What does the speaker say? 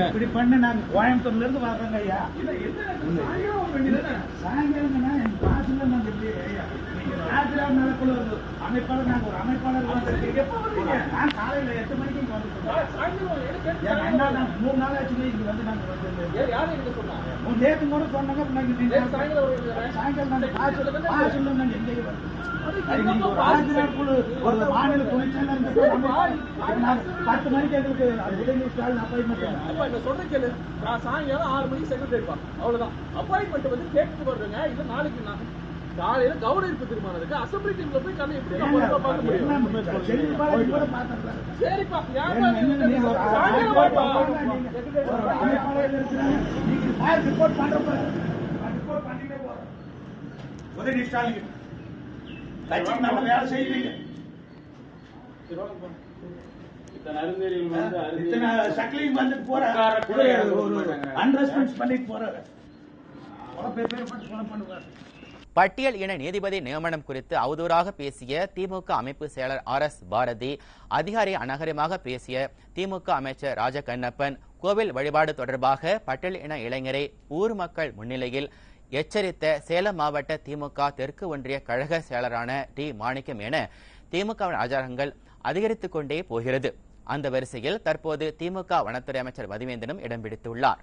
இப்படி பண்ணு நாங்க கோயம்புத்தூர்ல இருந்து வர்றோங்க ஐயா. சாயங்காலம்னா என் பாசுல நாங்க இப்படி ஐயா நீங்க ராஜா நலக்குழு அமைப்பாளர் நாங்க ஒரு அமைப்பாளர் நான் காலையில எட்டு மணிக்கு இங்க மூணு நாள் ஆச்சு இங்க வந்து நாங்க வந்து கூட சொன்னாங்க நீங்க சாயங்காலம் நாங்க பாசுல பாசுல நாங்க எங்கேயும் வந்து நீங்க ஒரு மாநில துணைச்செயலர் பத்து மணிக்கு எங்களுக்கு உதயநிதி ஸ்டாலின் அப்பாயின்மெண்ட் என்ன சொல்றேன் கேளு நான் சாயங்காலம் ஆறு மணிக்கு செக்ரட்டரி இருப்பான் அவ்வளவுதான் அப்பாயின்மெண்ட் வந்து கேட்டு வருதுங்க இது நாளைக்கு நான் காலையில கவர்னர் இருப்பு தீர்மானத்துக்கு அசம்பிளி டீம்ல போய் கண்ணை எப்படி பார்க்க முடியும் சரிப்பா ஏன்பா உதயநிதி ஸ்டாலின் கட்சிக்கு நல்ல வேலை செய்வீங்க இத்தனை வந்து போற. பண்ணிட்டு போறாரு பட்டியல் இன நீதிபதி நியமனம் குறித்து அவதூறாக பேசிய திமுக அமைப்பு செயலர் ஆர் எஸ் பாரதி அதிகாரி அநாகரிகமாக பேசிய திமுக அமைச்சர் ராஜகண்ணப்பன் கோவில் வழிபாடு தொடர்பாக பட்டியல் இன இளைஞரை ஊர் மக்கள் முன்னிலையில் எச்சரித்த சேலம் மாவட்ட திமுக தெற்கு ஒன்றிய கழக செயலரான டி. மாணிக்கம் என திமுகவின் ஆச்சாரங்கள் அதிகரித்துக் கொண்டே போகிறது. அந்த வரிசையில் தற்போது திமுக வனத்துறை அமைச்சர் மதிவேந்தனும் இடம் பிடித்துள்ளாா்